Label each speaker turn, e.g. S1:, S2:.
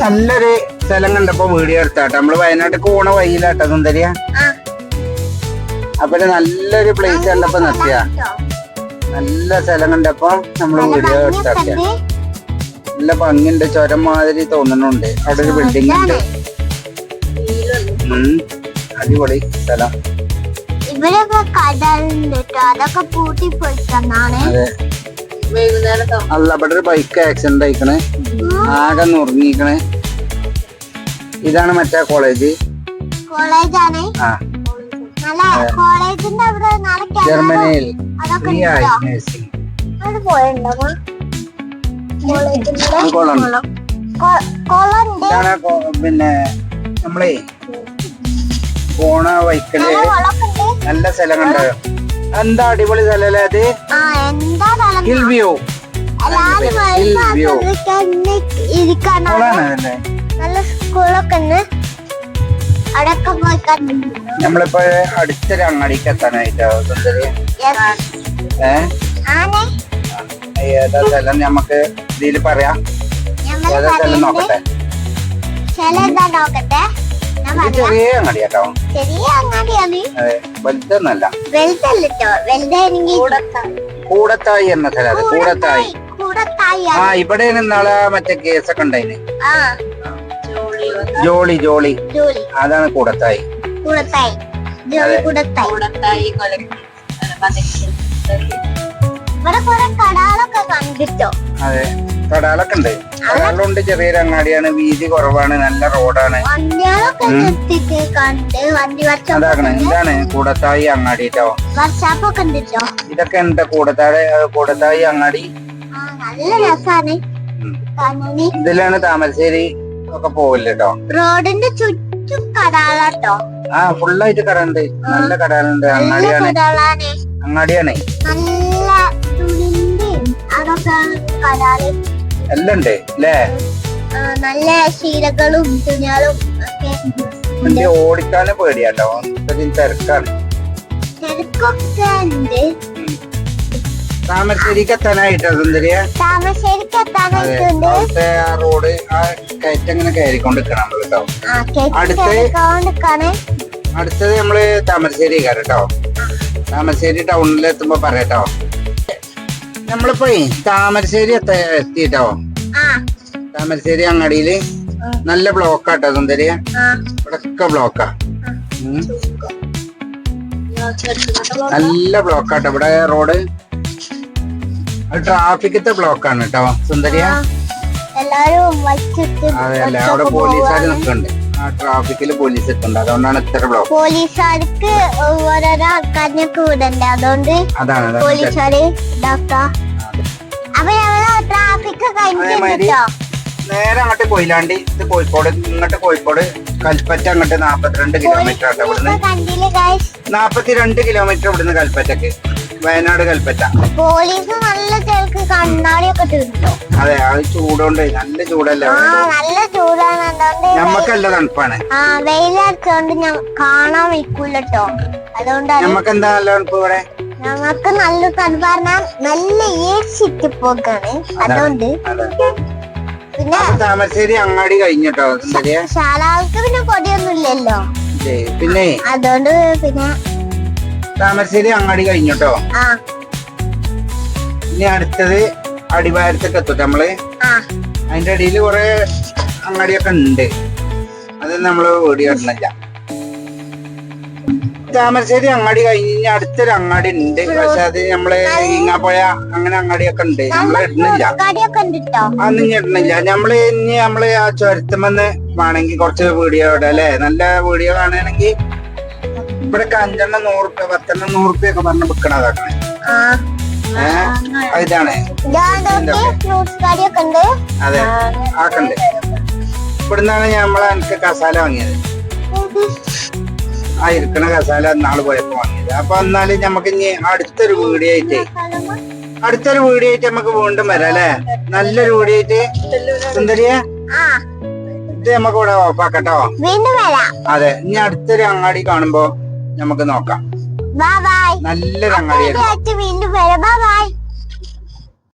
S1: നല്ലൊരു സ്ഥലം കണ്ടപ്പോ വീഡിയോ എടുത്താട്ടോ. നമ്മൾ വയനാട്ടിൽ പോണ വഴിയിലാട്ടോ സുന്ദരിയ.
S2: ആ.
S1: അപ്പൊ നല്ലൊരു പ്ലേസ് കണ്ടപ്പോ നിർത്തിയ. നല്ല സ്ഥലം കണ്ടപ്പോ നമ്മൾ വീഡിയോ എടുത്താക്കിയ. നല്ല ഭംഗിണ്ട് ചുരം മാതിരി തോന്നുന്നുണ്ട്. അവിടെ ഒരു ബിൽഡിംഗ് ഉണ്ട്. അടിപൊളി സ്ഥലം.
S2: ഇവരൊക്കെ കടലുണ്ട് അതൊക്കെ പൂട്ടി
S1: അല്ല ഇവിടെ ഒരു ബൈക്ക് ആക്സിഡന്റ് ആയിക്കണ്. ആകെ നുറുങ്ങിക്കണേ. ഇതാണ് മറ്റേ കോളേജ്
S2: കോളേജാണ്.
S1: ആ.
S2: കോളേജിന്റെ അവിടെ
S1: ജർമ്മനിയിൽ നഴ്സിംഗ് പിന്നെ നമ്മളെ പോണ
S2: വൈക്കൽ.
S1: നല്ല സ്ഥലം കണ്ടോ? എന്താ അടിപൊളി സ്ഥലല്ലേ അത്? Hill view.
S2: നല്ല സ്കൂളൊക്കെ പോയി കണ്ടിട്ടുണ്ട്?
S1: നമ്മളിപ്പോ അടുത്തൊരു അങ്ങാടിക്ക് എത്താനായിട്ടോ. ഏതാ സ്ഥലം? നമുക്ക് ഇതിൽ പറയാം. ഏതാ സ്ഥലം നോക്കട്ടെ? ചെറിയ അങ്ങാടിയാട്ടോ.
S2: ചെറിയ അങ്ങാടിയാണ്
S1: വലുതൊന്നല്ല.
S2: വലുതല്ലോ വലുതാണെങ്കിൽ
S1: കൂടത്തായി. എന്ന സ്ഥലം കൂടത്തായി. ആ ഇവിടെ നാളെ മറ്റേ കേസൊക്കെ ഉണ്ടായിന്.
S2: ആ.
S3: ജോളി
S1: ജോളി. അതാണ് കൂടത്തായി. അതെ. കടാലൊക്കെ ഉണ്ട്. കടാലുണ്ട് ചെറിയൊരു അങ്ങാടിയാണ് വീതി കുറവാണ് നല്ല റോഡാണ്.
S2: അതാകണ.
S1: എന്താണ് കൂടത്തായി അങ്ങാടി കേട്ടോ ഇതൊക്കെ എന്താ കൂടത്താഴ് കൂടത്തായി അങ്ങാടി.
S2: നല്ല രസാണ്. കാണാന്
S1: ഇതിലാണ് താമരശ്ശേരി ഒക്കെ പോവില്ലട്ടോ
S2: റോഡിന്റെ ചുറ്റും കടാളാട്ടോ.
S1: ആ ഫുള്ളായിട്ട് കടയുണ്ട് നല്ല കടകളുണ്ട്. അങ്ങാടിയാണ്. അങ്ങാടിയാണ്.
S2: നല്ല തുണിന്റെയും അതൊക്കെ കടാൾ.
S1: എല്ലാം ഉണ്ട് അല്ലേ
S2: നല്ല ശീലകളും തുണികളും ഒക്കെ
S1: ഓടിക്കാനും പേടിയാട്ടോ. തിരക്കാണ്.
S2: തിരക്കൊക്കെ ഉണ്ട്.
S1: താമരശ്ശേരിക്ക് എത്താനായിട്ടോ സുന്ദരിയ?
S2: താമരശ്ശേരിക്ക്
S1: അതെ
S2: എത്താനായിട്ടുണ്ട്
S1: അവിടുത്തെ ആ റോഡ് ആ കയറ്റം ഇങ്ങനെ നമ്മൾ കേട്ടോ അടുത്ത് അടുത്തത് നമ്മൾ താമരശ്ശേരി കേട്ടോ താമരശ്ശേരി ടൗണിൽ എത്തുമ്പോ പറയട്ടോ നമ്മളിപ്പോ താമരശ്ശേരി എത്ത എത്തിട്ടോ താമരശ്ശേരി അങ്ങാടിയിൽ നല്ല ബ്ലോക്കാട്ടോ സുന്ദരിയ. ഇവിടൊക്കെ ബ്ലോക്കാ. നല്ല ബ്ലോക്കാട്ടോ. ഇവിടെ റോഡ് ട്രാഫിക്കത്തെ ആണ് കേട്ടോ സുന്ദരിയ.
S2: ആ. വച്ചിട്ട്
S1: അതെ അല്ലേ അവിടെ പോലീസുകാർ നിൽക്കുന്നുണ്ട് ആ ട്രാഫിക്കിൽ പോലീസ് എത്തുന്നുണ്ട് അതുകൊണ്ടാണ് ഇത്ര ബ്ലോക്ക്.
S2: പോലീസുകാർക്ക് ഓരോരോ ആൾക്കാരിനൊക്കെ കൂടണ്ടേ? അതുകൊണ്ട്
S1: അതാണ് അതാണ്
S2: പോലീസുകാര് ഇതാക്കാം. അപ്പൊ ഞങ്ങൾ ട്രാഫിക് കഴിഞ്ഞിട്ടോ
S1: നേരെ അങ്ങോട്ട് കൊയിലാണ്ടി ഇത് കോഴിക്കോട് ഇങ്ങോട്ട് കോഴിക്കോട് കൽപ്പറ്റ അങ്ങോട്ട് നാപ്പത്തിരണ്ട് കിലോമീറ്റർ ആട്ടോ ഇവിടുന്ന്. നാപ്പത്തിരണ്ട് കിലോമീറ്റർ ഇവിടുന്ന് കൽപ്പറ്റക്ക്. വയനാട് കൽപ്പറ്റ.
S2: പോലീസ് നല്ല ചേർക്ക് കണ്ണാടിയൊക്കെ തീർത്തോ
S1: അതെ അത് ചൂടുണ്ട് നല്ല ചൂടല്ലേ?
S2: നല്ല ചൂടാണ്.
S1: നമ്മക്കല്ല തണുപ്പാണ്.
S2: ആ വെയിലടിച്ചോണ്ട് ഞാൻ കാണാൻ വെക്കൂലട്ടോ അതുകൊണ്ടാണ്
S1: നമുക്ക് എന്താ നല്ല തണുപ്പ് ഇവിടെ?
S2: ഞങ്ങൾക്ക് നല്ല തണുപ്പ് പറഞ്ഞാൽ നല്ല ഏച്ചിട്ട് പോക്കാണ്. അതുകൊണ്ട് പിന്നെ
S1: താമരശ്ശേരി അങ്ങാടി കഴിഞ്ഞിട്ടോ?
S2: ശാലാൾക്ക് പിന്നെ പൊടിയൊന്നും ഇല്ലല്ലോ
S1: പിന്നെ?
S2: അതുകൊണ്ട് പിന്നെ
S1: താമരശ്ശേരി അങ്ങാടി കഴിഞ്ഞോട്ടോ. ഇനി അടുത്തത് അടിവാരത്തൊക്കെ എത്തും
S2: നമ്മൾ.
S1: അതിന്റെ അടിയിൽ കുറെ അങ്ങാടിയൊക്കെ ഉണ്ട്. അത് നമ്മൾ ഓടി ഇടുന്നില്ല താമരശ്ശേരി അങ്ങാടി കഴിഞ്ഞ അടുത്തൊരു അങ്ങാടി ഉണ്ട്. പക്ഷെ അത് നമ്മൾ പോയ അങ്ങനെ അങ്ങാടിയൊക്കെ ഉണ്ട്. നമ്മൾ ഇടുന്നില്ല
S2: ട്ടോ
S1: അന്ന് ഇനി ഇടുന്നില്ല നമ്മൾ ഇനി നമ്മൾ ആ ചുരത്തുമെന്ന് വേണമെങ്കിൽ കുറച്ച് വീഡിയോ ഇടാം അല്ലെ? നല്ല വീഡിയോ കാണുകയാണെങ്കിൽ ഇവിടെ അഞ്ചെണ്ണം നൂറ് റുപ്യ പത്തെണ്ണം നൂറ് റുപ്യ ഒക്കെ പറഞ്ഞ് വിൽക്കണതാക്കണേ ഏഹ് ഇതാണ്. അതെ. ആക്കണ്ട് ഇവിടുന്നാണ് നമ്മളെ എനിക്ക് കസാല വാങ്ങിയത്. ആ ഇരിക്കണ കസാല നാൾ പോയപ്പോ വാങ്ങിയത്. അപ്പൊ എന്നാലും നമുക്ക് ഇനി അടുത്തൊരു വീഡിയോ ആയിട്ട് അടുത്തൊരു വീഡിയോ ആയിട്ട് നമുക്ക് വീണ്ടും വരാം അല്ലെ നല്ലൊരു വീഡിയോ ആയിട്ട് സുന്ദരിയ ഇത് നമുക്ക് ഇവിടെ ഓഫാക്കട്ടോ? അതെ. ഇനി അടുത്തൊരു അങ്ങാടി കാണുമ്പോ നമുക്ക് നോക്കാം. നല്ലൊരു അങ്ങാടിയായിരുന്നു
S2: വീണ്ടും ബൈ